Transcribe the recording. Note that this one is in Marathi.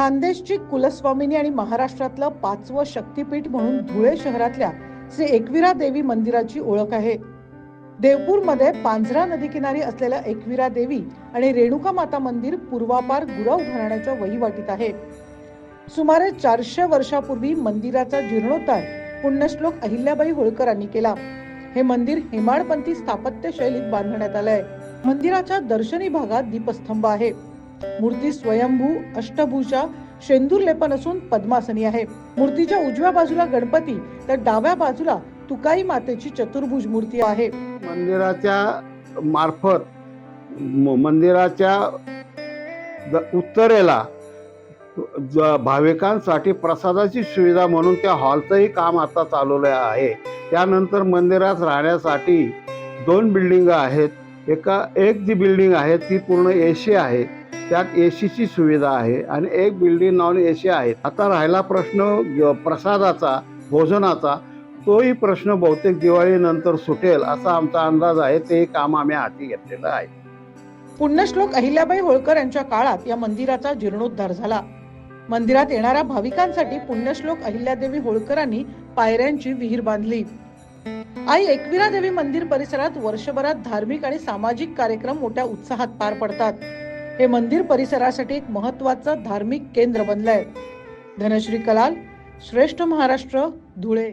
खानदेशची कुलस्वामिनी आणि महाराष्ट्रातलं पाचवं शक्तीपीठ म्हणून धुळे शहरातल्या श्री एकविरा देवी मंदिराची ओळख आहे. देवपूरमध्ये पांझरा नदीकिनारी असलेल्या एकविरा देवी आणि रेणुका माता मंदिर पूर्वापार गुरव घराण्याच्या वहिवाटीत आहे. सुमारे चारशे वर्षापूर्वी मंदिराचा जीर्णोद्धार पुण्यश्लोक अहिल्याबाई होळकरांनी केला. हे मंदिर हेमाडपंथी स्थापत्य शैलीत बांधण्यात आलंय. मंदिराच्या दर्शनी भागात दीपस्तंभ आहे. मूर्ती स्वयंभू अष्टभूषा शेंदूर लेपन असून पद्मासनी आहे. मूर्तीच्या उजव्या बाजूला गणपती तर डाव्या बाजूला तुकाई मातेची चतुर्भुज मूर्ती आहे. मंदिराच्या मार्फत म- मंदिराच्या द- उत्तरेला ज- भाविकांसाठी प्रसादाची सुविधा म्हणून त्या हॉलचंही काम आता चालवलं आहे. त्यानंतर मंदिरात राहण्यासाठी दोन बिल्डिंग आहेत. एका एक जी बिल्डिंग आहे ती पूर्ण एसी आहे. त्यात एसीची सुविधा आहे आणि एक बिल्डिंग नॉन एसी आहे. आता राहिला प्रश्न प्रसादाचा भोजनाचा तोही प्रश्न बहुतेक दिवाळीनंतर सुटेल असा आमचा अंदाज आहे. ते काम आम्ही हाती घेतलेलं आहे. पुण्यश्लोक अहिल्याबाई होळकर यांच्या काळात या मंदिराचा जीर्णोद्धार झाला. मंदिरात येणाऱ्या भाविकांसाठी पुण्यश्लोक अहिल्यादेवी होळकरांनी पायऱ्यांची विहीर बांधली. आई एकविरा देवी मंदिर परिसरात वर्षभरात धार्मिक आणि सामाजिक कार्यक्रम मोठ्या उत्साहात पार पडतात. हे मंदिर परिसरासाठी एक महत्वाचं धार्मिक केंद्र बनलंय. धनश्री कलाल श्रेष्ठ महाराष्ट्र धुळे.